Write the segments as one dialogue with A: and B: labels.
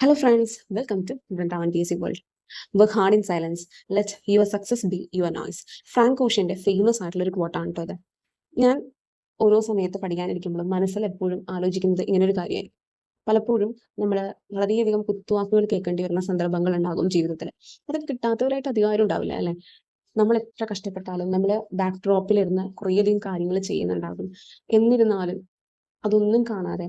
A: Hello, friends. Welcome to Vrindavan DSC World. Work hard in silence Let your success be your noise. Frank ഓഷ്യന്റെ famous ആയിട്ടുള്ള ഒരു ക്വോട്ടാണ് കേട്ടോ ഇത് ഞാൻ ഓരോ സമയത്ത് പഠിക്കാനിരിക്കുമ്പോഴും മനസ്സിൽ എപ്പോഴും ആലോചിക്കുന്നത് ഇങ്ങനൊരു കാര്യമായി പലപ്പോഴും നമ്മൾ വളരെയധികം കുത്തുവാക്കുകൾ കേൾക്കേണ്ടി വരുന്ന സന്ദർഭങ്ങൾ ഉണ്ടാകും ജീവിതത്തിൽ അതൊക്കെ കിട്ടാത്തവരായിട്ട് അധികാരം ഉണ്ടാവില്ല അല്ലെ നമ്മൾ എത്ര കഷ്ടപ്പെട്ടാലും നമ്മൾ ബാക്ക് ഡ്രോപ്പിലിരുന്ന് കുറേയധികം കാര്യങ്ങൾ ചെയ്യുന്നുണ്ടാകും എന്നിരുന്നാലും അതൊന്നും കാണാതെ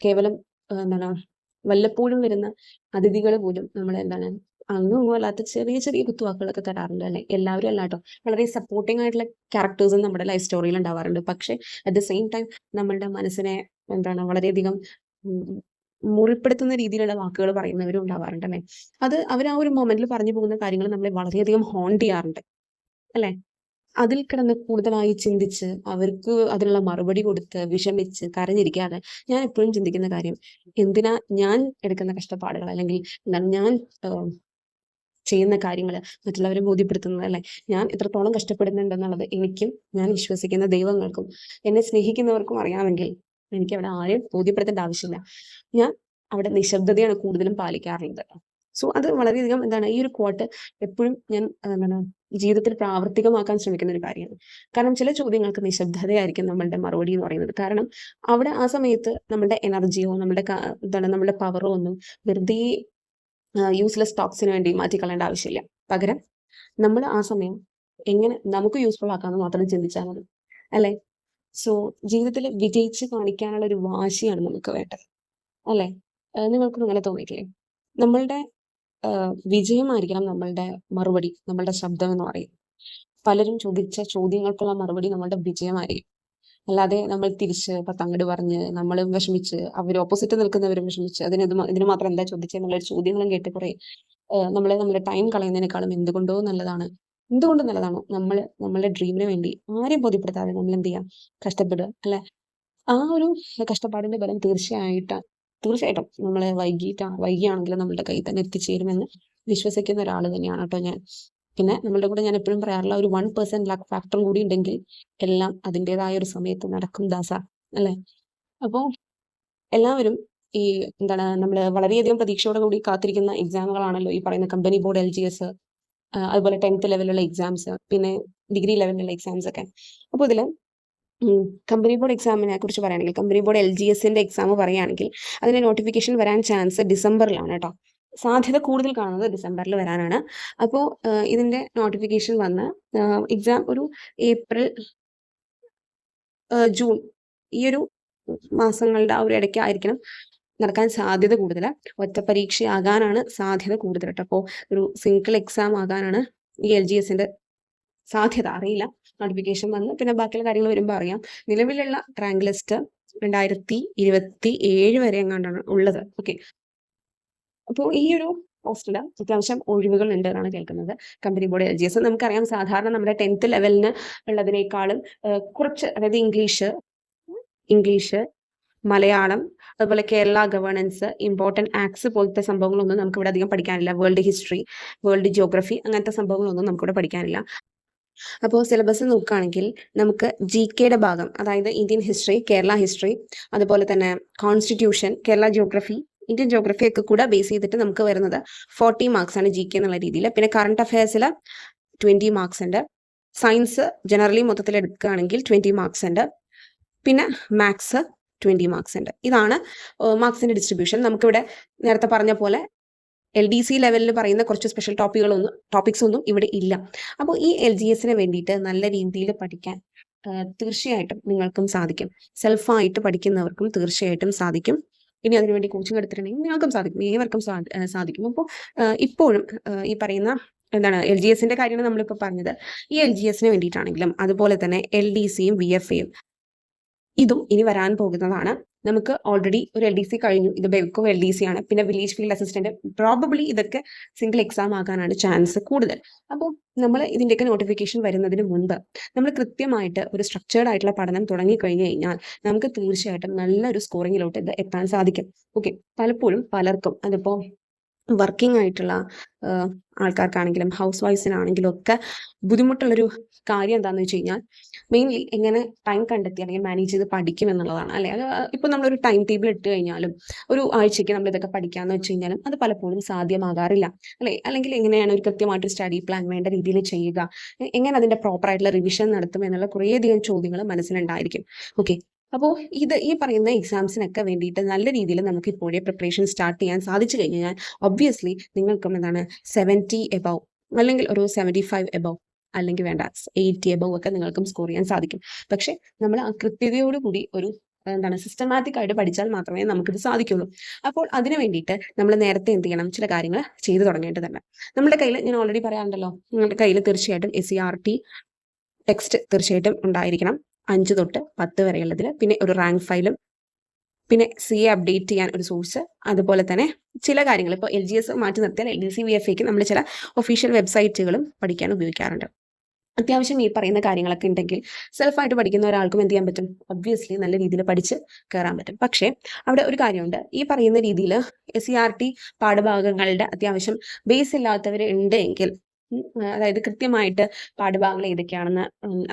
A: കേവലം എന്താണ് വല്ലപ്പോഴും വരുന്ന അതിഥികൾ പോലും നമ്മൾ എന്താണ് അങ്ങും ഇങ്ങും അല്ലാത്ത ചെറിയ ചെറിയ കുത്തുവാക്കുകളൊക്കെ തരാറുണ്ട് അല്ലെ? എല്ലാവരും അല്ല കേട്ടോ. വളരെ സപ്പോർട്ടിംഗ് ആയിട്ടുള്ള ക്യാരക്ടേഴ്സും നമ്മുടെ ലൈഫ് സ്റ്റോറിയിൽ ഉണ്ടാവാറുണ്ട്. പക്ഷെ അറ്റ് ദ സെയിം ടൈം നമ്മളുടെ മനസ്സിനെ എന്താണ് വളരെയധികം മുറിപ്പെടുത്തുന്ന രീതിയിലുള്ള വാക്കുകൾ പറയുന്നവരും ഉണ്ടാവാറുണ്ട് അല്ലെ? അത് അവർ ആ ഒരു മൊമെന്റിൽ പറഞ്ഞു പോകുന്ന കാര്യങ്ങൾ നമ്മളെ വളരെയധികം ഹോണ്ട് ചെയ്യാറുണ്ട്. അല്ലെ? അതിൽ കിടന്ന് കൂടുതലായി ചിന്തിച്ച് അവർക്ക് അതിനുള്ള മറുപടി കൊടുത്ത് വിഷമിച്ച് കരഞ്ഞിരിക്കാതെ ഞാൻ എപ്പോഴും ചിന്തിക്കുന്ന കാര്യം എന്തിനാ ഞാൻ എടുക്കുന്ന കഷ്ടപ്പാടുകൾ അല്ലെങ്കിൽ എന്താണ് ഞാൻ ചെയ്യുന്ന കാര്യങ്ങൾ മറ്റുള്ളവരെ ബോധ്യപ്പെടുത്തുന്നത് അല്ലെ? ഞാൻ എത്രത്തോളം കഷ്ടപ്പെടുന്നുണ്ടെന്നുള്ളത് എനിക്കും ഞാൻ വിശ്വസിക്കുന്ന ദൈവങ്ങൾക്കും എന്നെ സ്നേഹിക്കുന്നവർക്കും അറിയാമെങ്കിൽ എനിക്ക് അവിടെ ആരെയും ബോധ്യപ്പെടുത്തേണ്ട ആവശ്യമില്ല. ഞാൻ അവിടെ നിശബ്ദതയാണ് കൂടുതലും പാലിക്കാറുള്ളത്. സോ അത് വളരെയധികം എന്താണ് ഈ ഒരു ക്വാട്ട് എപ്പോഴും ഞാൻ എന്താണ് ജീവിതത്തിൽ പ്രാവർത്തികമാക്കാൻ ശ്രമിക്കുന്ന ഒരു കാര്യമാണ്. കാരണം ചില ചോദ്യങ്ങൾക്ക് നിശബ്ദതയായിരിക്കും നമ്മളുടെ മറുപടി എന്ന് പറയുന്നത്. കാരണം അവിടെ ആ സമയത്ത് നമ്മളുടെ എനർജിയോ നമ്മുടെ എന്താണ് നമ്മുടെ പവറോ ഒന്നും വെറുതെ യൂസ്ലെസ് ടോക്സിന് വേണ്ടി മാറ്റിക്കളയേണ്ട ആവശ്യമില്ല. പകരം നമ്മൾ ആ സമയം എങ്ങനെ നമുക്ക് യൂസ്ഫുൾ ആക്കാമെന്ന് മാത്രം ചിന്തിച്ചാൽ മതി. അല്ലെ? സോ ജീവിതത്തിൽ വിജയിച്ച് കാണിക്കാനുള്ള ഒരു വാശിയാണ് നമുക്ക് വേണ്ടത്. അല്ലെ? നിങ്ങൾക്ക് അങ്ങനെ തോന്നിയിട്ടില്ലേ? നമ്മളുടെ വിജയമായിരിക്കണം നമ്മളുടെ മറുപടി നമ്മളുടെ ശബ്ദം എന്ന് പറയുന്നത്. പലരും ചോദിച്ച ചോദ്യങ്ങൾക്കുള്ള മറുപടി നമ്മളുടെ വിജയമായിരിക്കും. അല്ലാതെ നമ്മൾ തിരിച്ച് പത്തങ്ങട് പറഞ്ഞ് നമ്മൾ വിഷമിച്ച് അവർ ഓപ്പോസിറ്റ് നിൽക്കുന്നവരും വിഷമിച്ച് അതിന് ഇതിന് മാത്രം എന്താ ഒരു ചോദ്യങ്ങളും കേട്ട് കുറെ നമ്മളെ നമ്മുടെ ടൈം കളയുന്നതിനേക്കാളും എന്തുകൊണ്ടോ നല്ലതാണ്. എന്തുകൊണ്ട് നല്ലതാണ്? നമ്മൾ നമ്മളുടെ ഡ്രീമിന് വേണ്ടി ആരെയും ബോധ്യപ്പെടുത്താതെ നമ്മൾ എന്ത് ചെയ്യാം? കഷ്ടപ്പെടുക അല്ലെ? ആ ഒരു കഷ്ടപ്പാടിന്റെ ബലം തീർച്ചയായിട്ടും തീർച്ചയായിട്ടും നമ്മളെ വൈകിട്ട് വൈകിയാണെങ്കിലും നമ്മളുടെ കയ്യിൽ തന്നെ എത്തിച്ചേരുമെന്ന് വിശ്വസിക്കുന്ന ഒരാൾ തന്നെയാണ് കേട്ടോ ഞാൻ. പിന്നെ നമ്മളുടെ കൂടെ ഞാൻ എപ്പോഴും പറയാറുള്ള ഒരു വൺ പെർസെന്റ് ലക്ക് ഫാക്ടറും കൂടി ഉണ്ടെങ്കിൽ എല്ലാം അതിന്റെതായ ഒരു സമയത്ത് നടക്കും ദാസ അല്ലേ? അപ്പോൾ എല്ലാവരും ഈ എന്താണ് നമ്മൾ വളരെയധികം പ്രതീക്ഷയോടെ കൂടി കാത്തിരിക്കുന്ന എക്സാമുകളാണല്ലോ ഈ പറയുന്ന company board L G S അതുപോലെ ടെൻത്ത് ലെവലുള്ള എക്സാംസ് പിന്നെ ഡിഗ്രി ലെവലിലുള്ള എക്സാംസ് ഒക്കെ. അപ്പോൾ ഇതിൽ കമ്പനി ബോർഡ് എക്സാമിനെ കുറിച്ച് പറയുകയാണെങ്കിൽ കമ്പനി ബോർഡ് എൽ ജി എസിന്റെ എക്സാം പറയുകയാണെങ്കിൽ അതിന്റെ നോട്ടിഫിക്കേഷൻ വരാൻ ചാൻസ് ഡിസംബറിലാണ് കേട്ടോ സാധ്യത കൂടുതൽ കാണുന്നത് ഡിസംബറിൽ വരാനാണ്. അപ്പോൾ ഇതിന്റെ നോട്ടിഫിക്കേഷൻ വന്ന് എക്സാം ഒരു ഏപ്രിൽ ജൂൺ ഈ ഒരു മാസങ്ങളുടെ ആ ഒരു ഇടയ്ക്കായിരിക്കണം നടക്കാൻ സാധ്യത കൂടുതൽ ഒറ്റ പരീക്ഷയാകാനാണ് സാധ്യത കൂടുതൽ കേട്ടോ അപ്പോൾ ഒരു സിംഗിൾ എക്സാം ആകാനാണ് ഈ എൽ ജി എസിന്റെ സാധ്യത. അറിയില്ല. നോട്ടിഫിക്കേഷൻ വന്ന്. പിന്നെ ബാക്കിയുള്ള കാര്യങ്ങൾ വരുമ്പോൾ അറിയാം. നിലവിലുള്ള റാങ്ക് ലിസ്റ്റ് രണ്ടായിരത്തി ഇരുപത്തി ഏഴ് വരെ എങ്ങാണ്ടാണ് ഉള്ളത്. ഓക്കെ അപ്പോൾ ഈ ഒരു പോസ്റ്റിൽ അത്യാവശ്യം ഒഴിവുകൾ ഉണ്ട് എന്നാണ് കേൾക്കുന്നത്. Company board L G S നമുക്കറിയാം. സാധാരണ നമ്മുടെ ടെൻത്ത് ലെവലിന് ഉള്ളതിനേക്കാളും കുറച്ച് അതായത് ഇംഗ്ലീഷ് ഇംഗ്ലീഷ് മലയാളം അതുപോലെ കേരള ഗവേണൻസ് ഇമ്പോർട്ടന്റ് ആക്ട്സ് പോലത്തെ സംഭവങ്ങളൊന്നും നമുക്ക് ഇവിടെ അധികം പഠിക്കാനില്ല. വേൾഡ് ഹിസ്റ്ററി വേൾഡ് ജിയോഗ്രഫി അങ്ങനത്തെ സംഭവങ്ങളൊന്നും നമുക്കിവിടെ പഠിക്കാനില്ല. അപ്പോൾ സിലബസ് നോക്കുകയാണെങ്കിൽ നമുക്ക് ജി കെയുടെ ഭാഗം അതായത് ഇന്ത്യൻ ഹിസ്റ്ററി കേരള ഹിസ്റ്ററി അതുപോലെ തന്നെ constitution Kerala geography Indian geography ഒക്കെ കൂടെ ബേസ് ചെയ്തിട്ട് നമുക്ക് വരുന്നത് ഫോർട്ടി മാർക്സ് ആണ് ജി കെ എന്നുള്ള രീതിയിൽ പിന്നെ കറണ്ട് അഫയേഴ്സിൽ ട്വന്റി മാർക്സ് ഉണ്ട്. സയൻസ് ജനറലി മൊത്തത്തിൽ എടുക്കുകയാണെങ്കിൽ ട്വന്റി മാർക്സ് ഉണ്ട്. പിന്നെ മാത്സ് ട്വന്റി മാർക്സ് ഉണ്ട്. ഇതാണ് മാർക്സിന്റെ ഡിസ്ട്രിബ്യൂഷൻ നമുക്കിവിടെ നേരത്തെ പറഞ്ഞ പോലെ എൽ ഡി സി ലെവലിൽ പറയുന്ന കുറച്ച് സ്പെഷ്യൽ ടോപ്പിക്കുകളൊന്നും ടോപ്പിക്സ് ഒന്നും ഇവിടെ ഇല്ല. അപ്പോൾ ഈ എൽ ജി എസിന് വേണ്ടിയിട്ട് നല്ല രീതിയിൽ പഠിക്കാൻ തീർച്ചയായിട്ടും നിങ്ങൾക്കും സാധിക്കും. സെൽഫായിട്ട് പഠിക്കുന്നവർക്കും തീർച്ചയായിട്ടും സാധിക്കും. ഇനി അതിനുവേണ്ടി കോച്ചിങ് എടുത്തിട്ടുണ്ടെങ്കിൽ നിങ്ങൾക്കും സാധിക്കും. ഏവർക്കും സാധിക്കും. അപ്പോൾ ഇപ്പോഴും ഈ പറയുന്ന എന്താണ് എൽ ജി എസിന്റെ കാര്യമാണ് നമ്മളിപ്പോൾ പറഞ്ഞത്. ഈ എൽ ജി എസിന് വേണ്ടിയിട്ടാണെങ്കിലും അതുപോലെ തന്നെ എൽ ഡി സിയും ബി എഫ് എയും ഇതും ഇനി വരാൻ പോകുന്നതാണ്. നമുക്ക് ഓൾറെഡി ഒരു എൽ ഡി സി കഴിഞ്ഞു. ഇത് ബെവ്കോ എൽ ഡി സി ആണ്. പിന്നെ വില്ലേജ് ഫീൽഡ് അസിസ്റ്റന്റ് പ്രോബബ്ലി ഇതൊക്കെ സിംഗിൾ എക്സാം ആകാനാണ് ചാൻസ് കൂടുതൽ. അപ്പോൾ നമ്മൾ ഇതിന്റെയൊക്കെ നോട്ടിഫിക്കേഷൻ വരുന്നതിന് മുമ്പ് നമ്മൾ കൃത്യമായിട്ട് ഒരു സ്ട്രക്ചേർഡ് ആയിട്ടുള്ള പഠനം തുടങ്ങി കഴിഞ്ഞു കഴിഞ്ഞാൽ നമുക്ക് തീർച്ചയായിട്ടും നല്ലൊരു സ്കോറിങ്ങിലോട്ട് ഇത് എത്താൻ സാധിക്കും. ഓക്കെ പലപ്പോഴും പലർക്കും അതിപ്പോൾ വർക്കിംഗ് ആയിട്ടുള്ള ആൾക്കാർക്കാണെങ്കിലും ഹൗസ് വൈഫ്സിനാണെങ്കിലും ഒക്കെ ബുദ്ധിമുട്ടുള്ളൊരു കാര്യം എന്താണെന്ന് വെച്ച് കഴിഞ്ഞാൽ മെയിൻലി എങ്ങനെ ടൈം കണ്ടെത്തി അല്ലെങ്കിൽ മാനേജ് ചെയ്ത് പഠിക്കും എന്നുള്ളതാണ്. അല്ലെ? അത് ഇപ്പോൾ നമ്മളൊരു ടൈം ടേബിൾ ഇട്ട് കഴിഞ്ഞാലും ഒരു ആഴ്ചയ്ക്ക് നമ്മൾ ഇതൊക്കെ പഠിക്കാമെന്ന് വെച്ച് കഴിഞ്ഞാലും അത് പലപ്പോഴും സാധ്യമാകാറില്ല. അല്ലെ? അല്ലെങ്കിൽ എങ്ങനെയാണ് ഒരു കൃത്യമായിട്ട് സ്റ്റഡി പ്ലാൻ വേണ്ട രീതിയിൽ ചെയ്യുക? എങ്ങനെ അതിന്റെ പ്രോപ്പറായിട്ടുള്ള റിവിഷൻ നടത്തും എന്നുള്ള കുറേയധികം ചോദ്യങ്ങൾ മനസ്സിലുണ്ടായിരിക്കും. ഓക്കെ അപ്പോൾ ഇത് ഈ പറയുന്ന എക്സാംസിനൊക്കെ വേണ്ടിയിട്ട് നല്ല രീതിയിൽ നമുക്ക് ഇപ്പോഴേ പ്രിപ്പറേഷൻ സ്റ്റാർട്ട് ചെയ്യാൻ സാധിച്ചു കഴിഞ്ഞാൽ ഒബ്വിയസ്ലി നിങ്ങൾക്കും എന്താണ് സെവന്റി എബവ് അല്ലെങ്കിൽ ഒരു സെവന്റി ഫൈവ് എബവ് അല്ലെങ്കിൽ വേണ്ട എയ്റ്റി എബവ് ഒക്കെ നിങ്ങൾക്കും സ്കോർ ചെയ്യാൻ സാധിക്കും. പക്ഷേ നമ്മൾ ആ കൃത്യതയോടുകൂടി ഒരു എന്താണ് സിസ്റ്റമാറ്റിക് ആയിട്ട് പഠിച്ചാൽ മാത്രമേ നമുക്കിത് സാധിക്കുള്ളൂ. അപ്പോൾ അതിന് വേണ്ടിയിട്ട് നമ്മൾ നേരത്തെ എന്ത് ചെയ്യണം? ചില കാര്യങ്ങൾ ചെയ്തു തുടങ്ങേണ്ടതുണ്ട്. നമ്മുടെ കയ്യിൽ ഞാൻ ഓൾറെഡി പറയാറുണ്ടല്ലോ നിങ്ങളുടെ കയ്യിൽ തീർച്ചയായിട്ടും S C R T text തീർച്ചയായിട്ടും ഉണ്ടായിരിക്കണം. അഞ്ച് തൊട്ട് പത്ത് വരെയുള്ളതിൽ പിന്നെ ഒരു റാങ്ക് ഫയലും. പിന്നെ സി എ അപ്ഡേറ്റ് ചെയ്യാൻ ഒരു സോഴ്സ് അതുപോലെ തന്നെ ചില കാര്യങ്ങൾ. ഇപ്പോൾ എൽ ജി എസ് മാറ്റി നിർത്തിയാൽ എൽ സി വി എഫ് എക്ക് നമ്മൾ ചില ഒഫീഷ്യൽ വെബ്സൈറ്റുകളും പഠിക്കാൻ ഉപയോഗിക്കാറുണ്ട്. അത്യാവശ്യം ഈ പറയുന്ന കാര്യങ്ങളൊക്കെ ഉണ്ടെങ്കിൽ സെൽഫായിട്ട് പഠിക്കുന്ന ഒരാൾക്കും എന്ത് ചെയ്യാൻ പറ്റും? ഒബ്വിയസ്ലി നല്ല രീതിയിൽ പഠിച്ച് കയറാൻ പറ്റും. പക്ഷേ അവിടെ ഒരു കാര്യമുണ്ട്. ഈ പറയുന്ന രീതിയിൽ എസ് സി ആർ ടി പാഠഭാഗങ്ങളുടെ അത്യാവശ്യം ബേസ് ഇല്ലാത്തവർ ഉണ്ട് എങ്കിൽ അതായത് കൃത്യമായിട്ട് പാഠഭാഗങ്ങൾ ഏതൊക്കെയാണെന്ന്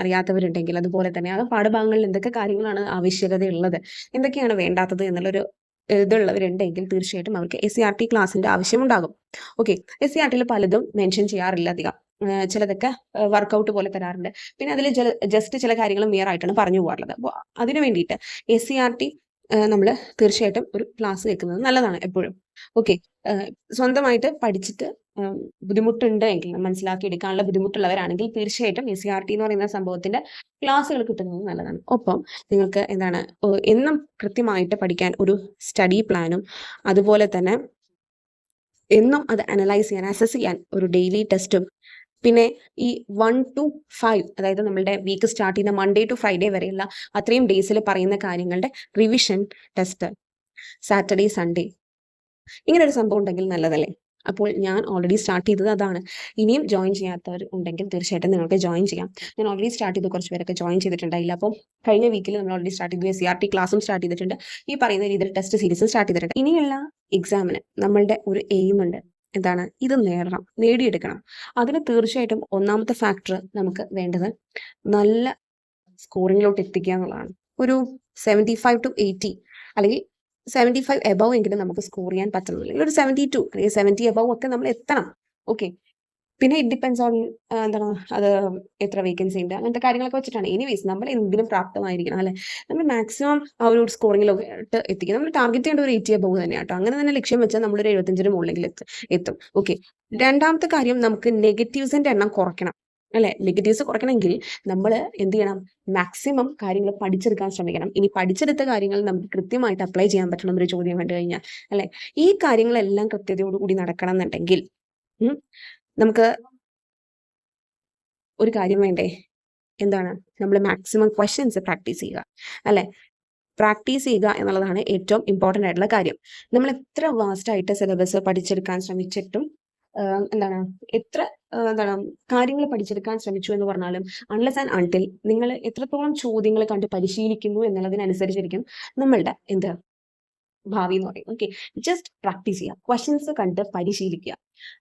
A: അറിയാത്തവരുണ്ടെങ്കിൽ അതുപോലെ തന്നെ ആ പാഠഭാഗങ്ങളിൽ എന്തൊക്കെ കാര്യങ്ങളാണ് ആവശ്യകതയുള്ളത് എന്തൊക്കെയാണ് വേണ്ടാത്തത് എന്നുള്ളൊരു ഇതുള്ളവരുണ്ടെങ്കിൽ തീർച്ചയായിട്ടും അവർക്ക് എസ് സി ആർ ടി ക്ലാസ്സിന്റെ ആവശ്യമുണ്ടാകും. ഓക്കെ എസ് സി ആർ ടിയിൽ പലതും മെൻഷൻ ചെയ്യാറില്ല അധികം. ചിലതൊക്കെ വർക്കൗട്ട് പോലെ തരാറുണ്ട്. പിന്നെ അതിൽ ജസ്റ്റ് ചില കാര്യങ്ങൾ മിയർ ആയിട്ടാണ് പറഞ്ഞു പോകാറുള്ളത്. അപ്പോൾ അതിനു വേണ്ടിയിട്ട് എസ് സി ആർ ടി നമ്മൾ തീർച്ചയായിട്ടും ഒരു ക്ലാസ് കേൾക്കുന്നത് നല്ലതാണ് എപ്പോഴും. ഓക്കെ. സ്വന്തമായിട്ട് പഠിച്ചിട്ട് ബുദ്ധിമുട്ടുണ്ട് എങ്കിൽ മനസ്സിലാക്കി എടുക്കാനുള്ള ബുദ്ധിമുട്ടുള്ളവരാണെങ്കിൽ തീർച്ചയായിട്ടും എസ് സി ആർ ടി എന്ന് പറയുന്ന സംഭവത്തിന്റെ ക്ലാസ്സുകൾ കിട്ടുന്നത് നല്ലതാണ്. ഒപ്പം നിങ്ങൾക്ക് എന്താണ് എന്നും കൃത്യമായിട്ട് പഠിക്കാൻ ഒരു സ്റ്റഡി പ്ലാനും അതുപോലെ തന്നെ എന്നും അത് അനലൈസ് ചെയ്യാൻ അസസ് ചെയ്യാൻ ഒരു ഡെയിലി ടെസ്റ്റും പിന്നെ ഈ വൺ ടു ഫൈവ് അതായത് നമ്മളുടെ വീക്ക് സ്റ്റാർട്ട് ചെയ്യുന്ന മൺഡേ ടു ഫ്രൈഡേ വരെയുള്ള അത്രയും ഡേയ്സിൽ പറയുന്ന കാര്യങ്ങളുടെ റിവിഷൻ ടെസ്റ്റ് സാറ്റർഡേ സൺഡേ ഇങ്ങനെ ഒരു സംഭവം ഉണ്ടെങ്കിൽ നല്ലതല്ലേ? അപ്പോൾ ഞാൻ ഓൾറെഡി സ്റ്റാർട്ട് ചെയ്തത് അതാണ്. ഇനിയും ജോയിൻ ചെയ്യാത്തവർ ഉണ്ടെങ്കിൽ തീർച്ചയായിട്ടും നിങ്ങൾക്ക് ജോയിൻ ചെയ്യാം. ഞാൻ ഓൾറെഡി സ്റ്റാർട്ട് ചെയ്ത്. കുറച്ച് പേരൊക്കെ ജോയിൻ ചെയ്തിട്ടുണ്ടായില്ല. അപ്പോൾ കഴിഞ്ഞ വീക്കിൽ നമ്മൾ ഓൾറെഡി സ്റ്റാർട്ട് ചെയ്തു. സി ആർ ടി ക്ലാസ്സും സ്റ്റാർട്ട് ചെയ്തിട്ടുണ്ട്. ഈ പറയുന്ന രീതിയിൽ ടെസ്റ്റ് സീരീസും സ്റ്റാർട്ട് ചെയ്തിട്ടുണ്ട്. ഇനിയുള്ള എക്സാമിന് നമ്മളുടെ ഒരു എയിം ഉണ്ട്. എന്താണ്? ഇത് നേടണം നേടിയെടുക്കണം. അതിന് തീർച്ചയായിട്ടും ഒന്നാമത്തെ ഫാക്ടർ നമുക്ക് വേണ്ടത് നല്ല സ്കോറിങ്ങിലോട്ട് എത്തിക്കുക എന്നുള്ളതാണ്. ഒരു സെവന്റി ഫൈവ് ടു എയ്റ്റി അല്ലെങ്കിൽ സെവന്റി ഫൈവ് എബവ് എങ്കിലും നമുക്ക് സ്കോർ ചെയ്യാൻ പറ്റണം അല്ലെങ്കിൽ ഒരു സെവന്റി ടു അല്ലെങ്കിൽ സെവന്റി എബവ് ഒക്കെ നമ്മൾ എത്തണം. ഓക്കെ പിന്നെ ഇറ്റ് ഡിപ്പെൻസ് ഓൺ എന്താണ് അത് എത്ര വേക്കൻസി ഉണ്ട് അങ്ങനത്തെ കാര്യങ്ങളൊക്കെ വെച്ചിട്ടാണ്. എനിവേസ് നമ്മൾ എന്തിനും പ്രാപ്തമായിരിക്കണം അല്ലെ? നമ്മൾ മാക്സിമം ആ ഒരു സ്കോറിങ്ങിലോട്ട് എത്തിക്കും നമ്മൾ ടാർഗറ്റ് ചെയ്യേണ്ട ഒരു എയ്റ്റി എബവ് തന്നെ കേട്ടോ. അങ്ങനെ തന്നെ ലക്ഷ്യം വെച്ചാൽ നമ്മളൊരു എഴുപത്തഞ്ചിന് മുകളിലെങ്കിൽ എത്തും ഓക്കെ രണ്ടാമത്തെ കാര്യം നമുക്ക് നെഗറ്റീവ്സിന്റെ എണ്ണം കുറയ്ക്കണം അല്ലെ? നെഗറ്റീവ്സ് കുറയ്ക്കണമെങ്കിൽ നമ്മൾ എന്ത് ചെയ്യണം? മാക്സിമം കാര്യങ്ങൾ പഠിച്ചെടുക്കാൻ ശ്രമിക്കണം. ഇനി പഠിച്ചെടുത്ത കാര്യങ്ങൾ നമുക്ക് കൃത്യമായിട്ട് അപ്ലൈ ചെയ്യാൻ പറ്റണം എന്നൊരു ചോദ്യം കണ്ടു കഴിഞ്ഞാൽ അല്ലെ? ഈ കാര്യങ്ങളെല്ലാം കൃത്യതയോടുകൂടി നടക്കണം എന്നുണ്ടെങ്കിൽ നമുക്ക് ഒരു കാര്യം വേണ്ടേ? എന്താണ്? നമ്മൾ മാക്സിമം ക്വസ്റ്റ്യൻസ് പ്രാക്ടീസ് ചെയ്യുക. അല്ലേ? പ്രാക്ടീസ് ചെയ്യുക എന്നുള്ളതാണ് ഏറ്റവും ഇമ്പോർട്ടന്റ് ആയിട്ടുള്ള കാര്യം. നമ്മൾ എത്ര വാസ്റ്റ് ആയിട്ട് സിലബസ് പഠിച്ചെടുക്കാൻ ശ്രമിച്ചിട്ടും എന്താണ്? എത്ര എന്താണ്? കാര്യങ്ങൾ പഠിച്ചെടുക്കാൻ ശ്രമിച്ചു എന്ന് പറഞ്ഞാലും അൺലെസ് ആൻഡ് അൺടിൽ നിങ്ങൾ എത്രത്തോളം ചോദ്യങ്ങൾ കണ്ട് പരിശീലിക്കുന്നു എന്നുള്ളതിനനുസരിച്ചിരിക്കും നമ്മളുടെ എന്ത്? ഭാവി എന്ന് പറയും. ഓക്കെ ജസ്റ്റ് പ്രാക്ടീസ് ചെയ്യുക ക്വസ്റ്റ്യൻസ് കണ്ട് പരിശീലിക്കുക.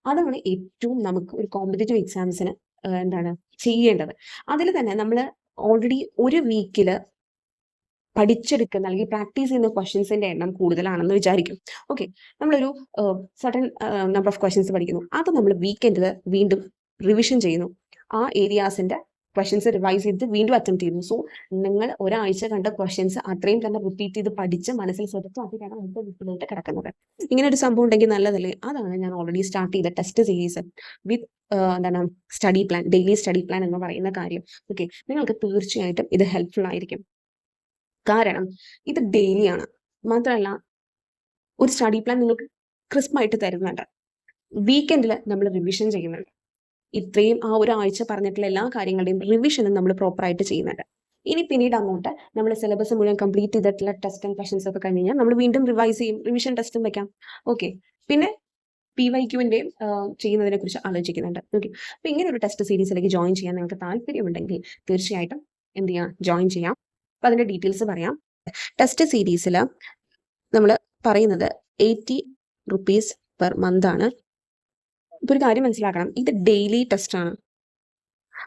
A: അതാണ് ഏറ്റവും നമുക്ക് ഒരു കോമ്പറ്റേറ്റീവ് എക്സാംസിന് എന്താണ് ചെയ്യേണ്ടത്. അതിൽ തന്നെ നമ്മൾ ഓൾറെഡി ഒരു വീക്കിൽ പഠിച്ചെടുക്കുന്ന അല്ലെങ്കിൽ പ്രാക്ടീസ് ചെയ്യുന്ന ക്വസ്റ്റ്യൻസിന്റെ എണ്ണം കൂടുതലാണെന്ന് വിചാരിക്കും. ഓക്കെ നമ്മളൊരു സർട്ടൻ നമ്പർ ഓഫ് ക്വസ്റ്റ്യൻസ് പഠിക്കുന്നു. അത് നമ്മൾ വീക്കെൻഡിൽ വീണ്ടും റിവിഷൻ ചെയ്യുന്നു. ആ ഏരിയാസിന്റെ ക്വസ്റ്റ്യൻസ് റിവൈസ് ചെയ്ത് വീണ്ടും അറ്റംപ്റ്റ് ചെയ്യുന്നു. സോ നിങ്ങൾ ഒരാഴ്ച കണ്ട ക്വസ്റ്റ്യൻസ് അത്രയും തന്നെ റിപ്പീറ്റ് ചെയ്ത് പഠിച്ച് മനസ്സിൽ ശ്രദ്ധിച്ചു അതിലാണ് അടുത്ത വീട്ടിലോട്ട് കിടക്കുന്നത്. ഇങ്ങനെ ഒരു സംഭവം ഉണ്ടെങ്കിൽ നല്ലതല്ലേ? അതാണ് ഞാൻ ഓൾറെഡി സ്റ്റാർട്ട് ചെയ്ത ടെസ്റ്റ് സീരീസ് വിത്ത് എന്താണ് study plan daily study plan എന്ന് പറയുന്ന കാര്യം. ഓക്കെ നിങ്ങൾക്ക് തീർച്ചയായിട്ടും ഇത് ഹെൽപ്ഫുൾ ആയിരിക്കും. കാരണം ഇത് ഡെയിലി ആണ്. മാത്രമല്ല ഒരു സ്റ്റഡി പ്ലാൻ നിങ്ങൾക്ക് ക്രിസ്പായിട്ട് തരുന്നുണ്ട്. വീക്കെൻഡിൽ നമ്മൾ റിവിഷൻ ചെയ്യുന്നുണ്ട്. ഇത്രയും ആ ഒരു ആഴ്ച പറഞ്ഞിട്ടുള്ള എല്ലാ കാര്യങ്ങളുടെയും റിവിഷനും നമ്മൾ പ്രോപ്പറായിട്ട് ചെയ്യുന്നുണ്ട്. ഇനി പിന്നീട് അങ്ങോട്ട് നമ്മൾ സിലബസ് മുഴുവൻ കംപ്ലീറ്റ് ചെയ്തിട്ടുള്ള ടെസ്റ്റ് ആൻഡ് ക്വസ്റ്റൻസ് ഒക്കെ കഴിഞ്ഞ് കഴിഞ്ഞാൽ നമ്മൾ വീണ്ടും റിവൈസ് ചെയ്യും റിവിഷൻ ടെസ്റ്റും വെക്കാം. ഓക്കെ പിന്നെ പി വൈ ക്യുവിന്റെയും ചെയ്യുന്നതിനെ കുറിച്ച് ആലോചിക്കുന്നുണ്ട്. ഓക്കെ അപ്പോൾ ഇങ്ങനെ ഒരു ടെസ്റ്റ് സീരീസിലേക്ക് ജോയിൻ ചെയ്യാൻ നിങ്ങൾക്ക് താല്പര്യമുണ്ടെങ്കിൽ തീർച്ചയായിട്ടും എന്ത് ചെയ്യാം? ജോയിൻ ചെയ്യാം. അപ്പോൾ അതിന്റെ ഡീറ്റെയിൽസ് പറയാം. ടെസ്റ്റ് സീരീസിൽ നമ്മൾ പറയുന്നത് എയ്റ്റി റുപ്പീസ് പെർ മന്ത് ആണ്. ഇപ്പൊ ഒരു കാര്യം മനസ്സിലാക്കണം. ഇത് ഡെയിലി ടെസ്റ്റ് ആണ്.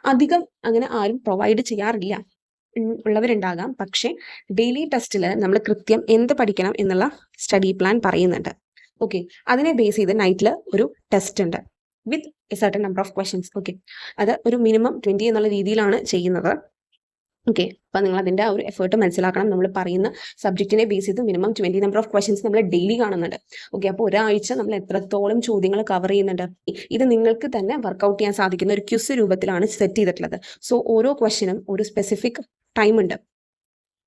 A: അധികം അങ്ങനെ ആരും പ്രൊവൈഡ് ചെയ്യാറില്ല. ഉള്ളവരുണ്ടാകാം. പക്ഷേ ഡെയിലി ടെസ്റ്റിൽ നമ്മൾ കൃത്യം എന്ത് പഠിക്കണം എന്നുള്ള സ്റ്റഡി പ്ലാൻ പറയുന്നുണ്ട്. ഓക്കെ അതിനെ ബേസ് ചെയ്ത് നൈറ്റിൽ ഒരു ടെസ്റ്റ് ഉണ്ട്. With a certain number of questions okay അത് ഒരു മിനിമം ട്വന്റി എന്നുള്ള രീതിയിലാണ് ചെയ്യുന്നത്. ഓക്കെ അപ്പം നിങ്ങൾ അതിന്റെ ആ ഒരു എഫേർട്ട് മനസ്സിലാക്കണം. നമ്മൾ പറയുന്ന സബ്ജക്റ്റിനെ ബേസ് ചെയ്ത് minimum twenty number of questions നമ്മൾ ഡെയിലി കാണുന്നുണ്ട്. ഓക്കെ അപ്പോൾ ഒരാഴ്ച നമ്മൾ എത്രത്തോളം ചോദ്യങ്ങൾ കവർ ചെയ്യുന്നുണ്ട്. ഇത് നിങ്ങൾക്ക് തന്നെ വർക്ക്ഔട്ട് ചെയ്യാൻ സാധിക്കുന്ന ഒരു ക്യുസ് രൂപത്തിലാണ് സെറ്റ് ചെയ്തിട്ടുള്ളത്. സോ ഓരോ ക്വസ്റ്റ്യനും ഒരു സ്പെസിഫിക് ടൈം ഉണ്ട്.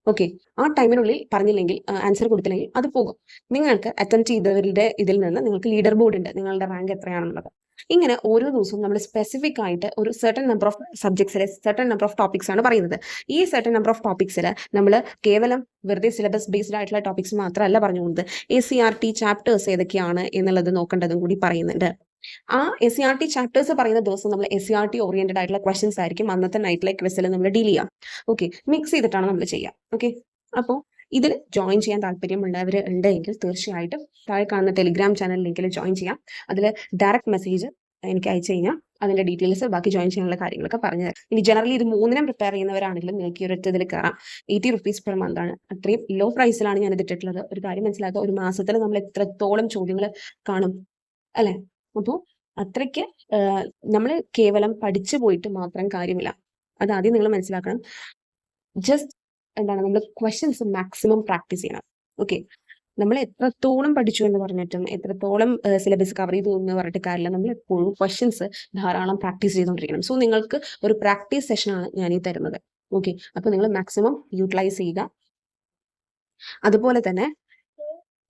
A: ഓക്കെ ആ ടൈമിനുള്ളിൽ പറഞ്ഞില്ലെങ്കിൽ ആൻസർ കൊടുത്തില്ലെങ്കിൽ അത് പോകും. നിങ്ങൾക്ക് അറ്റംപ്റ്റ് ചെയ്തവരുടെ ഇതിൽ നിന്ന് നിങ്ങൾക്ക് ലീഡർ ബോർഡ് ഉണ്ട്. നിങ്ങളുടെ റാങ്ക് എത്രയാണെന്നുള്ളത്. ഇങ്ങനെ ഓരോ ദിവസവും നമ്മൾ സ്പെസിഫിക് ആയിട്ട് ഒരു സെർട്ടൺ നമ്പർ ഓഫ് സബ്ജക്ട്സിലെ സെർട്ടൺ നമ്പർ ഓഫ് ടോപ്പിക്സ് ആണ് പറയുന്നത്. ഈ സെർട്ടൺ നമ്പർ ഓഫ് ടോപ്പിക്സിൽ നമ്മൾ കേവലം വെറുതെ സിലബസ് ബേസ്ഡ് ആയിട്ടുള്ള ടോപ്പിക്സ് മാത്രമല്ല പറഞ്ഞു പോകുന്നത് A C R T chapters ഏതൊക്കെയാണ് എന്നുള്ളത് നോക്കേണ്ടതും കൂടി പറയുന്നുണ്ട്. ആ S C R T chapters പറയുന്ന ദിവസം നമ്മൾ S C R T oriented ആയിട്ടുള്ള ക്വസ്റ്റൻസ് ആയിരിക്കും അന്നത്തെ നൈറ്റിലെ ക്വസ്റ്റിൽ നമ്മൾ ഡീൽ ചെയ്യാം. ഓക്കെ മിക്സ് ചെയ്തിട്ടാണ് നമ്മൾ ചെയ്യുക ഓക്കെ അപ്പോൾ ഇതിൽ ജോയിൻ ചെയ്യാൻ താല്പര്യമുള്ളവർ ഉണ്ടെങ്കിൽ തീർച്ചയായിട്ടും താഴെ കാണുന്ന ടെലിഗ്രാം ചാനൽ ലിങ്കിൽ ജോയിൻ ചെയ്യാം. അതിൽ ഡയറക്റ്റ് മെസ്സേജ് എനിക്ക് അയച്ചു കഴിഞ്ഞാൽ അതിന്റെ ഡീറ്റെയിൽസ് ബാക്കി ജോയിൻ ചെയ്യാനുള്ള കാര്യങ്ങളൊക്കെ പറഞ്ഞു തരാം. ഇനി ജനറലി ഇത് മൂന്നിനും പ്രിപ്പയർ ചെയ്യുന്നവരാണെങ്കിലും നിങ്ങൾക്ക് ഈ ഒരൊറ്റ ഇതിൽ കയറാം എയ്റ്റി റുപ്പീസ് പെർ മന്ത് ആണ്. അത്രയും ലോ പ്രൈസിലാണ് ഞാൻ ഇതിട്ടിട്ടുള്ളത്. ഒരു കാര്യം മനസ്സിലാക്കുക ഒരു മാസത്തിൽ നമ്മൾ എത്രത്തോളം ചോദ്യങ്ങൾ കാണും അല്ലെ? അപ്പോൾ അത്രയ്ക്ക് നമ്മൾ കേവലം പഠിച്ചു പോയിട്ട് മാത്രം കാര്യമില്ല. അത് ആദ്യം നിങ്ങൾ മനസ്സിലാക്കണം. ജസ്റ്റ് എന്താണ് നമ്മൾ ക്വസ്റ്റ്യൻസ് മാക്സിമം പ്രാക്ടീസ് ചെയ്യണം. ഓക്കെ നമ്മൾ എത്രത്തോളം പഠിച്ചു എന്ന് പറഞ്ഞിട്ടും എത്രത്തോളം സിലബസ് കവർ ചെയ്തു എന്ന് പറഞ്ഞിട്ട് കാര്യമില്ല. നമ്മൾ എപ്പോഴും ക്വസ്റ്റ്യൻസ് ധാരാളം പ്രാക്ടീസ് ചെയ്തുകൊണ്ടിരിക്കണം. സോ നിങ്ങൾക്ക് ഒരു പ്രാക്ടീസ് സെഷനാണ് ഞാൻ ഈ തരുന്നത്. ഓക്കെ അപ്പോൾ നിങ്ങൾ മാക്സിമം യൂട്ടിലൈസ് ചെയ്യുക. അതുപോലെ തന്നെ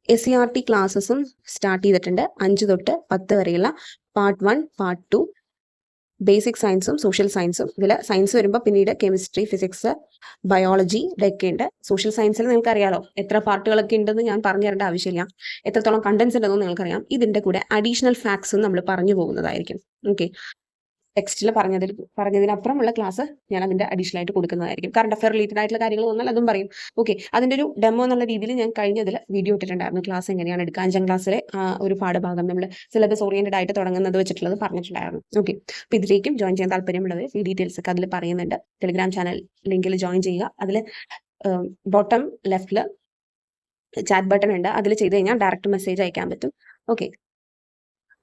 A: എസ് സി ആർ ടി ക്ലാസ്സസും സ്റ്റാർട്ട് ചെയ്തിട്ടുണ്ട്. അഞ്ച് തൊട്ട് പത്ത് വരെയുള്ള part one part two basic സയൻസും സോഷ്യൽ സയൻസും ഇതിൽ സയൻസ് വരുമ്പോൾ പിന്നീട് കെമിസ്ട്രി ഫിസിക്സ് ബയോളജി ഇതൊക്കെ ഉണ്ട്. സോഷ്യൽ സയൻസിൽ നിങ്ങൾക്ക് അറിയാലോ എത്ര പാർട്ടുകളൊക്കെ ഉണ്ടെന്ന് ഞാൻ പറഞ്ഞു തരേണ്ട ആവശ്യമില്ല. എത്രത്തോളം കണ്ടൻസ് ഉണ്ടെന്ന് നിങ്ങൾക്കറിയാം. ഇതിന്റെ കൂടെ അഡീഷണൽ ഫാക്ട്സും നമ്മൾ പറഞ്ഞു പോകുന്നതായിരിക്കും. ഓക്കെ ടെക്സ്റ്റിൽ പറഞ്ഞതിൽ പറഞ്ഞതിനപ്പുറമുള്ള ക്ലാസ് ഞാൻ അതിന്റെ അഡീഷണൽ ആയിട്ട് കൊടുക്കുന്നതായിരിക്കും. കറണ്ട് അഫയർ റിലേറ്റഡ് ആയിട്ടുള്ള കാര്യങ്ങൾ വന്നാൽ അതും പറയും. ഓക്കെ അതിന്റെ ഒരു ഡെമോ എന്നുള്ള രീതിയിൽ ഞാൻ കഴിഞ്ഞതിൽ വീഡിയോ ഇട്ടിട്ടുണ്ടായിരുന്നു. ക്ലാസ് എങ്ങനെയാണ് എടുക്കുക? അഞ്ചാം ക്ലാസ്സിലെ ഒരു പാഠഭാഗം നമ്മൾ സിലബസ് ഓറിയന്റഡ് ആയിട്ട് തുടങ്ങുന്നത് വെച്ചിട്ടുള്ളത് പറഞ്ഞിട്ടുണ്ടായിരുന്നു. ഓക്കെ അപ്പോൾ ഇതിലേക്കും ജോയിൻ ചെയ്യാൻ താല്പര്യമുള്ളവർ ഈ ഡീറ്റെയിൽസ് ഒക്കെ അതിൽ പറയുന്നുണ്ട്. ടെലിഗ്രാം ചാനൽ ലിങ്കിൽ ജോയിൻ ചെയ്യുക. അതിൽ ബോട്ടം ലെഫ്റ്റിൽ ചാറ്റ് ബട്ടൺ ഉണ്ട്. അതിൽ ചെയ്ത് കഴിഞ്ഞാൽ ഡയറക്റ്റ് മെസ്സേജ് അയക്കാൻ പറ്റും. ഓക്കെ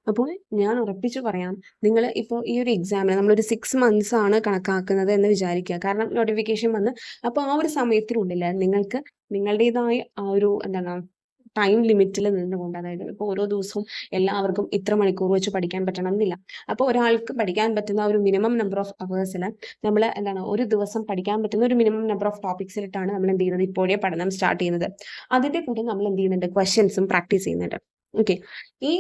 A: അപ്പോൾ ഞാൻ ഉറപ്പിച്ച് പറയാം നിങ്ങൾ ഇപ്പോൾ ഈ ഒരു എക്സാമിന് നമ്മളൊരു സിക്സ് മന്ത്സ് ആണ് കണക്കാക്കുന്നത് എന്ന് വിചാരിക്കുക. കാരണം നോട്ടിഫിക്കേഷൻ വന്ന് അപ്പോൾ ആ ഒരു സമയത്തിനുള്ളിൽ നിങ്ങൾക്ക് നിങ്ങളുടേതായ ആ ഒരു എന്താണ് ടൈം ലിമിറ്റിൽ നിന്നുകൊണ്ട് അതായത് ഇപ്പോൾ ഓരോ ദിവസവും എല്ലാവർക്കും ഇത്ര മണിക്കൂർ വെച്ച് പഠിക്കാൻ പറ്റണം എന്നില്ല അപ്പോൾ ഒരാൾക്ക് പഠിക്കാൻ പറ്റുന്ന ഒരു മിനിമം നമ്പർ ഓഫ് അവേഴ്സിൽ നമ്മൾ എന്താണ് ഒരു ദിവസം പഠിക്കാൻ പറ്റുന്ന ഒരു മിനിമം നമ്പർ ഓഫ് ടോപ്പിക്സിലിട്ടാണ് നമ്മൾ എന്ത് ചെയ്യുന്നത് ഇപ്പോഴേ പഠനം സ്റ്റാർട്ട് ചെയ്യുന്നത്. അതിന്റെ കൂടെ നമ്മൾ എന്ത് ചെയ്യുന്നുണ്ട് ക്വസ്റ്റ്യൻസും പ്രാക്ടീസ് ചെയ്യുന്നുണ്ട്. ഓക്കെ ഈ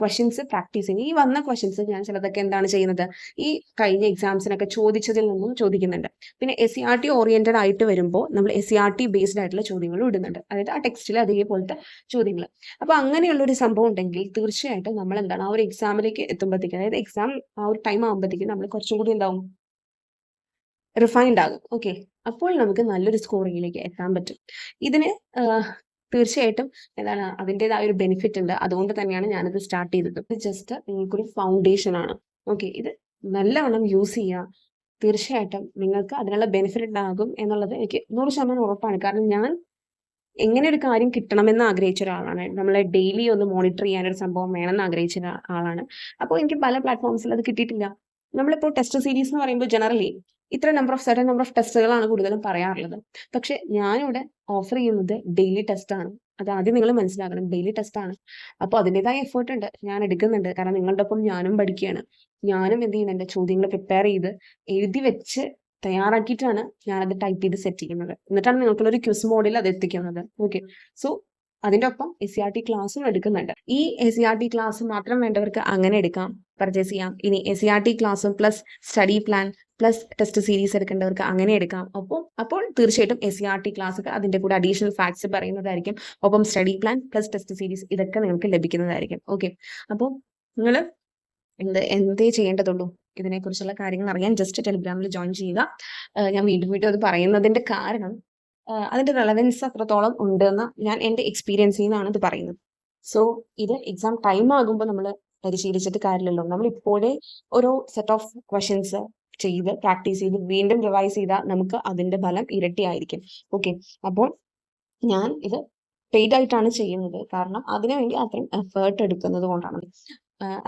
A: ക്വസ്റ്റ്യൻസ് പ്രാക്ടീസ് ചെയ്യും. ഈ വന്ന ക്വസ്റ്റ്യൻസ് ഞാൻ ചിലതൊക്കെ എന്താണ് ചെയ്യുന്നത്? ഈ കഴിഞ്ഞ എക്സാംസിനൊക്കെ ചോദിച്ചതിൽ നിന്നും ചോദിക്കുന്നുണ്ട്. പിന്നെ S C R T oriented ആയിട്ട് വരുമ്പോൾ നമ്മൾ S C R T based ആയിട്ടുള്ള ചോദ്യങ്ങൾ ഇടുന്നുണ്ട്. അതായത് ആ ടെക്സ്റ്റിൽ അതേപോലത്തെ ചോദ്യങ്ങൾ അപ്പോൾ അങ്ങനെയുള്ള ഒരു സംഭവം ഉണ്ടെങ്കിൽ തീർച്ചയായിട്ടും നമ്മൾ എന്താണ് ആ ഒരു എക്സാമിലേക്ക് എത്തുമ്പോഴത്തേക്കും അതായത് എക്സാം ആ ഒരു ടൈം ആകുമ്പോഴത്തേക്കും നമ്മൾ കുറച്ചും കൂടി എന്താവും? റിഫൈൻഡ് ആകും. ഓക്കെ അപ്പോൾ നമുക്ക് നല്ലൊരു സ്കോറിങ്ങിലേക്ക് എത്താൻ പറ്റും. ഇതിന് തീർച്ചയായിട്ടും എന്താണ് അതിന്റെതായ ഒരു ബെനിഫിറ്റ് ഉണ്ട്. അതുകൊണ്ട് തന്നെയാണ് ഞാനിത് സ്റ്റാർട്ട് ചെയ്തത്. ഇത് ജസ്റ്റ് നിങ്ങൾക്കൊരു ഫൗണ്ടേഷൻ ആണ്. ഓക്കെ ഇത് നല്ലവണ്ണം യൂസ് ചെയ്യുക. തീർച്ചയായിട്ടും നിങ്ങൾക്ക് അതിനുള്ള ബെനിഫിറ്റ് ഉണ്ടാകും എന്നുള്ളത് എനിക്ക് നൂറ് ശതമാനം ഉറപ്പാണ്. കാരണം ഞാൻ എങ്ങനെ ഒരു കാര്യം കിട്ടണമെന്ന് ആഗ്രഹിച്ച ഒരാളാണ്. നമ്മളെ ഡെയിലി ഒന്ന് മോണിറ്റർ ചെയ്യാൻ ഒരു സംഭവം വേണമെന്ന് ആഗ്രഹിച്ച ആളാണ്. അപ്പോൾ എനിക്ക് പല പ്ലാറ്റ്ഫോംസിൽ അത് കിട്ടിയിട്ടില്ല. നമ്മളിപ്പോൾ ടെസ്റ്റ് സീരീസ് എന്ന് പറയുമ്പോൾ ജനറലി ഇത്ര number of certain number of ടെസ്റ്റുകളാണ് കൂടുതലും പറയാറുള്ളത്. പക്ഷെ ഞാനിവിടെ ഓഫർ ചെയ്യുന്നത് ഡെയിലി ടെസ്റ്റ് ആണ്. അത് ആദ്യം നിങ്ങൾ മനസ്സിലാക്കണം. ഡെയിലി ടെസ്റ്റ് ആണ്. അപ്പോൾ അതിന്റെതായ എഫേർട്ട് ഉണ്ട്. ഞാൻ എടുക്കുന്നുണ്ട്. കാരണം നിങ്ങളുടെ ഒപ്പം ഞാനും പഠിക്കുകയാണ്. ഞാനും എന്ത് ചെയ്യുന്നുണ്ട്? ചോദ്യങ്ങൾ പ്രിപ്പയർ ചെയ്ത് എഴുതി വെച്ച് തയ്യാറാക്കിയിട്ടാണ് ഞാനത് ടൈപ്പ് ചെയ്ത് സെറ്റ് ചെയ്യുന്നത്. എന്നിട്ടാണ് നിങ്ങൾക്കുള്ള ഒരു ക്യൂസ് മോഡിൽ അത് എത്തിക്കുന്നത്. ഓക്കെ സോ അതിന്റെ ഒപ്പം എസ് സി ആർ ടി ക്ലാസ്സും എടുക്കുന്നുണ്ട്. ഈ S C R T class മാത്രം വേണ്ടവർക്ക് അങ്ങനെ എടുക്കാം. പർച്ചേസ് ചെയ്യാം. ഇനി എസ് സി ആർ ടി ക്ലാസ്സും plus study plan plus test series എടുക്കേണ്ടവർക്ക് അങ്ങനെ എടുക്കാം. അപ്പോൾ അപ്പോൾ തീർച്ചയായിട്ടും S C R T class അതിന്റെ കൂടെ അഡീഷണൽ ഫാക്ട്സ് പറയുന്നതായിരിക്കും. ഒപ്പം study plan plus test series ഇതൊക്കെ നിങ്ങൾക്ക് ലഭിക്കുന്നതായിരിക്കും. ഓക്കെ അപ്പോൾ നിങ്ങൾ എന്ത് എന്തേ ചെയ്യേണ്ടതുള്ളൂ? ഇതിനെക്കുറിച്ചുള്ള കാര്യങ്ങൾ അറിയാൻ ജസ്റ്റ് ടെലിഗ്രാമിൽ ജോയിൻ ചെയ്യുക. ഞാൻ വീണ്ടും വീണ്ടും അത് പറയുന്നതിന്റെ കാരണം അതിന്റെ റെലവൻസ് അത്രത്തോളം ഉണ്ടെന്ന് ഞാൻ എന്റെ എക്സ്പീരിയൻസിൽ നിന്നാണ് ഇത് പറയുന്നത്. സോ ഇത് എക്സാം ടൈം ആകുമ്പോൾ നമ്മൾ പരിശീലിച്ചിട്ട് കാര്യമില്ലല്ലോ. നമ്മൾ ഇപ്പോഴേ ഓരോ സെറ്റ് ഓഫ് ക്വസ്റ്റ്യൻസ് ചെയ്ത് പ്രാക്ടീസ് ചെയ്ത് വീണ്ടും റിവൈസ് ചെയ്താൽ നമുക്ക് അതിന്റെ ഫലം ഇരട്ടിയായിരിക്കും. ഓക്കെ അപ്പോൾ ഞാൻ ഇത് പെയ്ഡ് ആയിട്ടാണ് ചെയ്യുന്നത്. കാരണം അതിനുവേണ്ടി അത്രയും എഫേർട്ട് എടുക്കുന്നത് കൊണ്ടാണ്.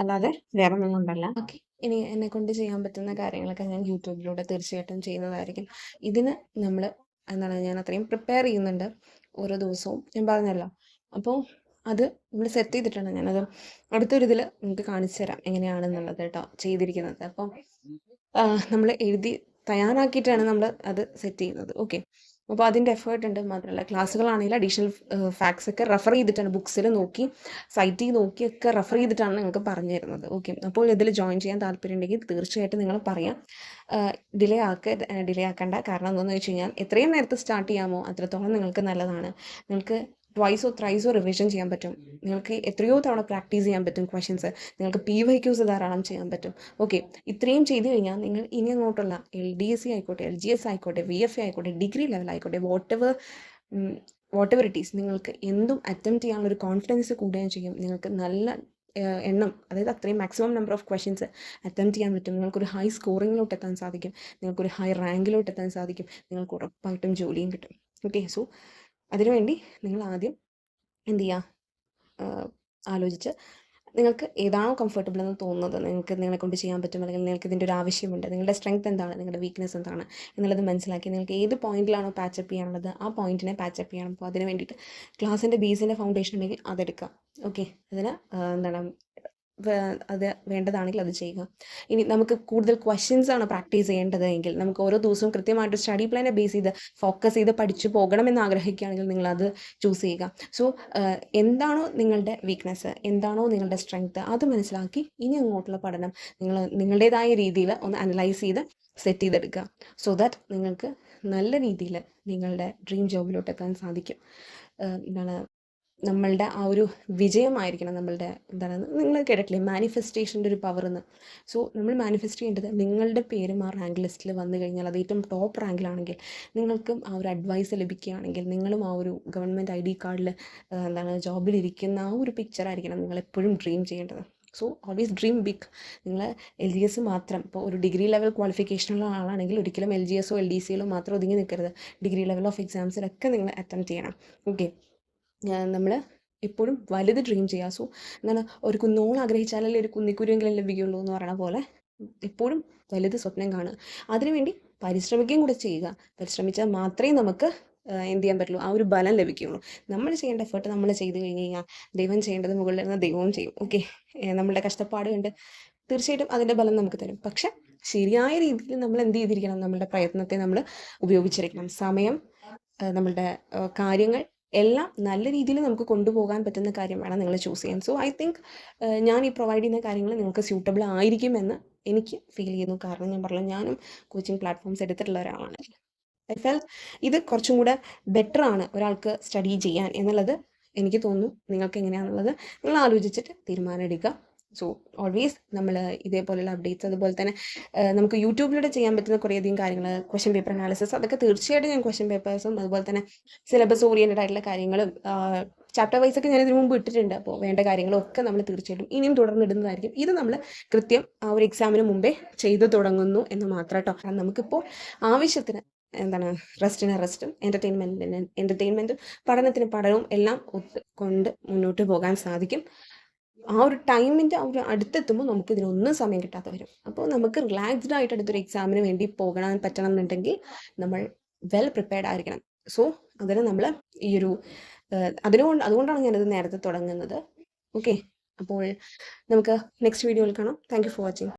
A: അല്ലാതെ വേറെ ഒന്നും കൊണ്ടല്ല. ഓക്കെ ഇനി എന്നെ കൊണ്ട് ചെയ്യാൻ പറ്റുന്ന കാര്യങ്ങളൊക്കെ ഞാൻ യൂട്യൂബിലൂടെ തീർച്ചയായിട്ടും ചെയ്യുന്നതായിരിക്കും. ഇതിന് നമ്മൾ എന്താണ് ഞാൻ അത്രയും പ്രിപ്പയർ ചെയ്യുന്നുണ്ട് ഓരോ ദിവസവും. ഞാൻ പറഞ്ഞല്ലോ. അപ്പോൾ അത് നമ്മൾ സെറ്റ് ചെയ്തിട്ടുണ്ട് ഞാനത് അടുത്തൊരു ഇതിൽ നിങ്ങൾക്ക് കാണിച്ചു തരാം എങ്ങനെയാണെന്നുള്ളത് കേട്ടോ ചെയ്തിരിക്കുന്നത്. അപ്പം നമ്മൾ എഴുതി തയ്യാറാക്കിയിട്ടാണ് നമ്മൾ അത് സെറ്റ് ചെയ്യുന്നത്. ഓക്കെ അപ്പോൾ അതിന്റെ എഫേർട്ട് ഉണ്ട് മാത്രമല്ല. ക്ലാസ്സുകളാണെങ്കിൽ അഡീഷണൽ ഫാക്ട്സ് ഒക്കെ റെഫർ ചെയ്തിട്ടാണ് ബുക്സിൽ നോക്കി സൈറ്റിൽ നോക്കിയൊക്കെ റെഫർ ചെയ്തിട്ടാണ് നിങ്ങൾക്ക് പറഞ്ഞു തരുന്നത്. ഓക്കെ അപ്പോൾ ഇതിൽ ജോയിൻ ചെയ്യാൻ താല്പര്യം ഉണ്ടെങ്കിൽ തീർച്ചയായിട്ടും നിങ്ങൾ പറയാം. ഡിലേ ആക്ക ഡിലേ ആക്കേണ്ട. കാരണം എന്താണെന്ന് വെച്ച് കഴിഞ്ഞാൽ എത്രയും നേരത്തെ സ്റ്റാർട്ട് ചെയ്യാമോ അത്രത്തോളം നിങ്ങൾക്ക് നല്ലതാണ്. നിങ്ങൾക്ക് ട്വൈസോ ത്രൈസോ റിവിഷൻ ചെയ്യാൻ പറ്റും. നിങ്ങൾക്ക് എത്രയോ തവണ പ്രാക്ടീസ് ചെയ്യാൻ പറ്റും ക്വസ്റ്റ്യൻസ് നിങ്ങൾക്ക് പി വൈ ക്യൂസ് ധാരാളം ചെയ്യാൻ പറ്റും. ഓക്കെ ഇത്രയും ചെയ്ത് കഴിഞ്ഞാൽ നിങ്ങൾ ഇനി അങ്ങോട്ടുള്ള എൽ ഡി എസ് സി ആയിക്കോട്ടെ എൽ ജി എസ് ആയിക്കോട്ടെ വി എഫ് എ ആയിക്കോട്ടെ ഡിഗ്രി ലെവൽ ആയിക്കോട്ടെ whatever whatever it is നിങ്ങൾക്ക് എന്തും അറ്റംപ്റ്റ് ചെയ്യാനുള്ള ഒരു കോൺഫിഡൻസ് കൂടുകയും ചെയ്യും. നിങ്ങൾക്ക് നല്ല എണ്ണം അതായത് അത്രയും maximum number of questions attempt ചെയ്യാൻ പറ്റും. നിങ്ങൾക്കൊരു ഹൈ സ്കോറിങ്ങിലോട്ട് എത്താൻ സാധിക്കും. നിങ്ങൾക്കൊരു ഹൈ റാങ്കിലോട്ട് എത്താൻ സാധിക്കും. നിങ്ങൾക്ക് ഉറപ്പായിട്ടും ജോലിയും കിട്ടും. ഓക്കെ സോ അതിനുവേണ്ടി നിങ്ങൾ ആദ്യം എന്ത് ചെയ്യുക ആലോചിച്ച് നിങ്ങൾക്ക് ഏതാണോ കംഫർട്ടബിൾ എന്ന് തോന്നുന്നത് നിങ്ങൾക്ക് നിങ്ങളെ കൊണ്ട് ചെയ്യാൻ പറ്റും അല്ലെങ്കിൽ നിങ്ങൾക്ക് ഇതിന്റെ ഒരു ആവശ്യമുണ്ട്. നിങ്ങളുടെ സ്ട്രെങ്ത് എന്താണ്? നിങ്ങളുടെ വീക്ക്നെസ് എന്താണ്? എന്നുള്ളത് മനസ്സിലാക്കി നിങ്ങൾക്ക് ഏത് പോയിന്റിലാണോ പാച്ചപ്പ് ചെയ്യാനുള്ളത് ആ പോയിന്റിനെ പാച്ചപ്പ് ചെയ്യണം. അപ്പോൾ അതിന് വേണ്ടിയിട്ട് ക്ലാസ്സിന്റെ ബേസിന്റെ ഫൗണ്ടേഷൻ ഉണ്ടെങ്കിൽ അതെടുക്കുക. ഓക്കെ അതിന് എന്താണ് അത് വേണ്ടതാണെങ്കിൽ അത് ചെയ്യുക. ഇനി നമുക്ക് കൂടുതൽ ക്വസ്റ്റ്യൻസ് ആണ് പ്രാക്ടീസ് ചെയ്യേണ്ടത് എങ്കിൽ നമുക്ക് ഓരോ ദിവസവും കൃത്യമായിട്ട് സ്റ്റഡി പ്ലാനെ ബേസ് ചെയ്ത് ഫോക്കസ് ചെയ്ത് പഠിച്ചു പോകണമെന്ന് ആഗ്രഹിക്കുകയാണെങ്കിൽ നിങ്ങൾ അത് ചൂസ് ചെയ്യുക. സോ എന്താണോ നിങ്ങളുടെ വീക്ക്നെസ് എന്താണോ നിങ്ങളുടെ സ്ട്രെങ്ത് അത് മനസ്സിലാക്കി ഇനി അങ്ങോട്ടുള്ള പഠനം നിങ്ങൾ നിങ്ങളുടേതായ രീതിയിൽ ഒന്ന് അനലൈസ് ചെയ്ത് സെറ്റ് ചെയ്തെടുക്കുക. സോ ദാറ്റ് നിങ്ങൾക്ക് നല്ല രീതിയിൽ നിങ്ങളുടെ ഡ്രീം ജോബിലോട്ട് എത്താൻ സാധിക്കും. എന്താണ് നമ്മളുടെ ആ ഒരു വിജയമായിരിക്കണം നമ്മളുടെ എന്താണ് നിങ്ങൾ കേട്ടിട്ടില്ലേ? മാനിഫെസ്റ്റേഷന്റെ ഒരു പവർ എന്ന് സോ നമ്മൾ മാനിഫെസ്റ്റ് ചെയ്യേണ്ടത് നിങ്ങളുടെ പേരും ആ റാങ്ക് ലിസ്റ്റിൽ വന്നു കഴിഞ്ഞാൽ അത് ഏറ്റവും ടോപ്പ് റാങ്കിലാണെങ്കിൽ നിങ്ങൾക്കും ആ ഒരു അഡ്വൈസ് ലഭിക്കുകയാണെങ്കിൽ നിങ്ങളും ആ ഒരു ഗവൺമെന്റ് ഐ ഡി കാർഡിൽ എന്താണ് ജോബിലിരിക്കുന്ന ആ ഒരു നിങ്ങൾ എപ്പോഴും ഡ്രീം ചെയ്യേണ്ടത്. സോ ഓൾവേസ് ഡ്രീം ബിഗ് നിങ്ങൾ എൽ ജി എസ് മാത്രം ഇപ്പോൾ ഒരു ഡിഗ്രി ലെവൽ ക്വാളിഫിക്കേഷനുള്ള ആളാണെങ്കിൽ ഒരിക്കലും എൽ ജി എസോ എൽ ഡി സിയിലോ മാത്രം ഒതുങ്ങി നിൽക്കരുത്. ഡിഗ്രി ലെവൽ ഓഫ് എക്സാംസിലൊക്കെ നിങ്ങൾ അറ്റംപ്റ്റ് ചെയ്യണം. ഓക്കെ നമ്മൾ എപ്പോഴും വലുത് ഡ്രീം ചെയ്യുക സോ എന്താണ് ഒരു കുന്നോളം ആഗ്രഹിച്ചാലല്ലേ ഒരു കുന്നിക്കുരുവെങ്കിലും ലഭിക്കുള്ളൂ എന്ന് പറയുന്ന പോലെ എപ്പോഴും വലുത് സ്വപ്നം കാണുക. അതിനുവേണ്ടി പരിശ്രമിക്കുകയും കൂടെ ചെയ്യുക. പരിശ്രമിച്ചാൽ മാത്രമേ നമുക്ക് എന്ത് ചെയ്യാൻ പറ്റുള്ളൂ? ആ ഒരു ബലം ലഭിക്കുകയുള്ളൂ നമ്മൾ ചെയ്യേണ്ട എഫേർട്ട് നമ്മൾ ചെയ്ത് കഴിഞ്ഞ് കഴിഞ്ഞാൽ ദൈവം ചെയ്യേണ്ടത് മുകളിൽ നിന്ന് ദൈവവും ചെയ്യും. ഓക്കെ നമ്മളുടെ കഷ്ടപ്പാട് കണ്ട് തീർച്ചയായിട്ടും അതിന്റെ ബലം നമുക്ക് തരും. പക്ഷെ ശരിയായ രീതിയിൽ നമ്മൾ എന്ത് ചെയ്തിരിക്കണം? നമ്മളുടെ പ്രയത്നത്തെ നമ്മൾ ഉപയോഗിച്ചിരിക്കണം. സമയം നമ്മളുടെ കാര്യങ്ങൾ എല്ലാം നല്ല രീതിയിൽ നമുക്ക് കൊണ്ടുപോകാൻ പറ്റുന്ന കാര്യം വേണം നിങ്ങൾ ചൂസ് ചെയ്യാൻ സോ ഐ തിങ്ക് ഞാൻ ഈ പ്രൊവൈഡ് ചെയ്യുന്ന കാര്യങ്ങൾ നിങ്ങൾക്ക് സ്യൂട്ടബിൾ ആയിരിക്കുമെന്ന് എനിക്ക് ഫീൽ ചെയ്യുന്നു. കാരണം ഞാൻ പറഞ്ഞു ഞാനും കോച്ചിങ് പ്ലാറ്റ്ഫോംസ് എടുത്തിട്ടുള്ള ഒരാളാണ്. ഐ ഫെൽ ഇത് കുറച്ചും കൂടെ ബെറ്റർ ആണ് ഒരാൾക്ക് സ്റ്റഡി ചെയ്യാൻ എന്നുള്ളത് എനിക്ക് തോന്നുന്നു. നിങ്ങൾക്ക് എങ്ങനെയാണെന്നുള്ളത് നിങ്ങൾ ആലോചിച്ചിട്ട് തീരുമാനം എടുക്കുക. സോ ഓൾവേസ് നമ്മൾ ഇതേപോലെയുള്ള അപ്ഡേറ്റ്സ് അതുപോലെ തന്നെ നമുക്ക് യൂട്യൂബിലൂടെ ചെയ്യാൻ പറ്റുന്ന കുറേയധികം കാര്യങ്ങൾ ക്വസ്റ്റ്യൻ പേപ്പർ അനാലിസിസ് അതൊക്കെ തീർച്ചയായിട്ടും ഞാൻ ക്വസ്റ്റ്യൻ പേപ്പേഴ്സും അതുപോലെ തന്നെ സിലബസ് ഓറിയന്റഡ് ആയിട്ടുള്ള കാര്യങ്ങളും ചാപ്റ്റർ വൈസ് ഒക്കെ ഞാൻ ഇതിനു മുമ്പ് ഇട്ടിട്ടുണ്ട്. അപ്പോൾ വേണ്ട കാര്യങ്ങളൊക്കെ നമ്മൾ തീർച്ചയായിട്ടും ഇനിയും തുടർന്ന് ഇടുന്നതായിരിക്കും ഇത് നമ്മൾ കൃത്യം ആ ഒരു എക്സാമിന് മുമ്പേ ചെയ്തു തുടങ്ങുന്നു എന്ന് മാത്രം കേട്ടോ കാരണം നമുക്കിപ്പോൾ ആവശ്യത്തിന് എന്താണ് റെസ്റ്റിന് റെസ്റ്റും എന്റർടൈൻമെന്റിന് എന്റർടൈൻമെന്റും പഠനത്തിന് പഠനവും എല്ലാം ഒത്തുകൊണ്ട് മുന്നോട്ട് പോകാൻ സാധിക്കും. ആ ഒരു ടൈമിന്റെ ആ ഒരു അടുത്തെത്തുമ്പോൾ നമുക്ക് ഇതിനൊന്നും സമയം കിട്ടാതെ വരും. അപ്പോൾ നമുക്ക് റിലാക്സ്ഡ് ആയിട്ട് അടുത്തൊരു എക്സാമിന് വേണ്ടി പോകണം പറ്റണം എന്നുണ്ടെങ്കിൽ നമ്മൾ വെൽ പ്രിപ്പയർഡ് ആയിരിക്കണം. സോ അതിന് നമ്മൾ ഈ ഒരു അതിനുകൊണ്ട് അതുകൊണ്ടാണ് ഞാനത് നേരത്തെ തുടങ്ങുന്നത്. ഓക്കെ അപ്പോൾ നമുക്ക് നെക്സ്റ്റ് വീഡിയോയിൽ കാണാം. Thank for watching